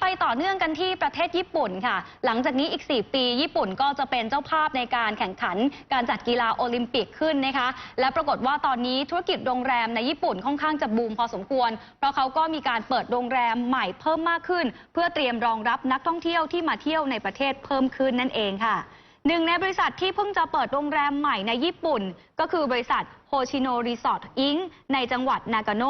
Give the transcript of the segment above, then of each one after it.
ไปต่อเนื่องกันที่ประเทศญี่ปุ่นค่ะ หลังจากนี้อีก 4 ปี ญี่ปุ่นก็จะเป็นเจ้าภาพในการแข่งขันการจัดกีฬาโอลิมปิกขึ้นนะคะ และปรากฏว่าตอนนี้ธุรกิจโรงแรมในญี่ปุ่นค่อนข้างจะบูมพอสมควร เพราะเขาก็มีการเปิดโรงแรมใหม่เพิ่มมากขึ้น เพื่อเตรียมรองรับนักท่องเที่ยวที่มาเที่ยวในประเทศเพิ่มขึ้นนั่นเองค่ะหนึ่งในบริษัทที่เพิ่งจะเปิดโรงแรมใหม่ในญี่ปุ่น ก็คือบริษัทโฮชิโนรีสอร์ทอิงในจังหวัดนากาโน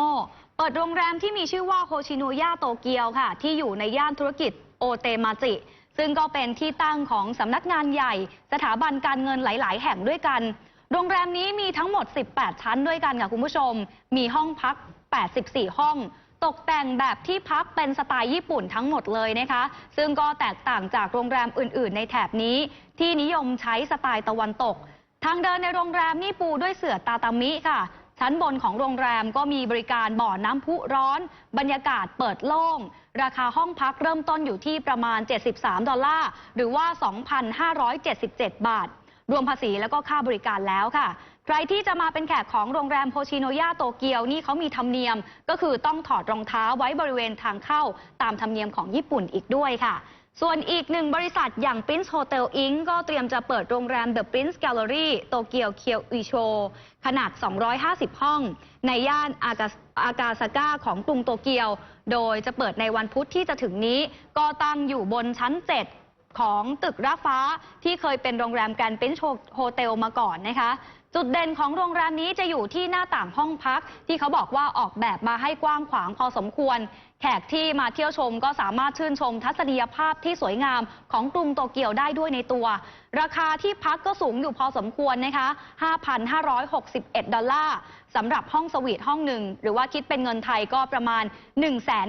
เปิดโรงแรมที่มีชื่อว่าโฮชิโนยาโตเกียวค่ะ ที่อยู่ในย่านธุรกิจโอเตมาจิ ซึ่งก็เป็นที่ตั้งของสำนักงานใหญ่ สถาบันการเงินหลาย ๆ แห่งด้วยกัน โรงแรมนี้มีทั้งหมด 18 ชั้นด้วยกันค่ะคุณผู้ชม มีห้องพัก 84 ห้อง ตกแต่งแบบที่พักเป็นสไตล์ญี่ปุ่นทั้งหมดเลยนะคะ ซึ่งก็แตกต่างจากโรงแรมอื่น ๆ ในแถบนี้ ที่นิยมใช้สไตล์ตะวันตก ทางเดินในโรงแรมนี่ปูด้วยเสื่อตาตามิค่ะ ชั้นบนของโรงแรมก็มีบริการบ่อน้ำพุร้อน บรรยากาศเปิดโล่ง ราคาห้องพักเริ่มต้นอยู่ที่ประมาณ 73 ดอลลาร์ หรือว่า 2,577 บาท รวมภาษีแล้วก็ค่าบริการแล้วค่ะ ใครที่จะมาเป็นแขกของโรงแรมโฮชิโนยาโตเกียวนี่เขามีธรรมเนียม ก็คือต้องถอดรองเท้าไว้บริเวณทางเข้า ตามธรรมเนียมของญี่ปุ่นอีกด้วยค่ะ ส่วนอีกหนึ่งบริษัทอย่าง Prince Hotel Inc. ก็เตรียมจะเปิดโรงแรม The Prince Gallery โตเกียวเคียวอิโชขนาด 250 ห้อง ในย่านอากาอากาซาก้าของกรุงโตเกียว โดยจะเปิดในวันพุธที่จะถึงนี้ ก็ตั้งอยู่บนชั้น 7 ของตึกระฟ้าที่เคยเป็นโรงแรมแกรนด์ปรินซ์โฮเทลมาก่อนนะคะจุดเด่นของโรงแรมนี้จะอยู่ที่หน้าต่างห้องพัก ที่เขาบอกว่าออกแบบมาให้กว้างขวางพอสมควร แขกที่มาเที่ยวชมก็สามารถชื่นชมทัศนียภาพที่สวยงามของกรุงโตเกียวได้ด้วยในตัว ราคาที่พักก็สูงอยู่พอสมควรนะคะ 5,561 ดอลลาร์สำหรับห้องสวีทห้องหนึ่ง หรือว่าคิดเป็นเงินไทยก็ประมาณ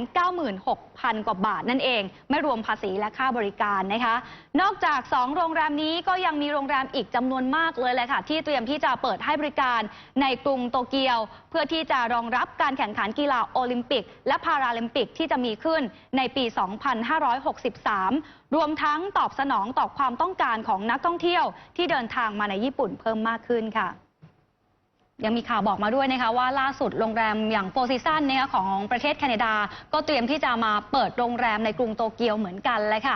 196,000 กว่าบาทนั่นเอง ไม่รวมภาษีและค่าบริการนะคะ นอกจาก 2 โรงแรมนี้ก็ยังมีโรงแรมอีกจำนวนมากเลยแหละค่ะ ที่เตรียมที่จะเปิดให้บริการในกรุงโตเกียว เพื่อที่จะรองรับการแข่งขันกีฬาโอลิมปิก และพาราลิมปิกกที่จะมีขึ้นในปี 2563 รวมทั้งตอบสนองต่อความต้องการของนักท่องเที่ยวที่เดินทางมาในญี่ปุ่นเพิ่มมากขึ้นค่ะยังมีข่าวบอกมาด้วยนะคะว่าล่าสุดโรงแรมอย่างโฟซิซันนะคะของประเทศแคนาดา ก็เตรียมที่จะมาเปิดโรงแรมในกรุงโตเกียวเหมือนกันเลยค่ะ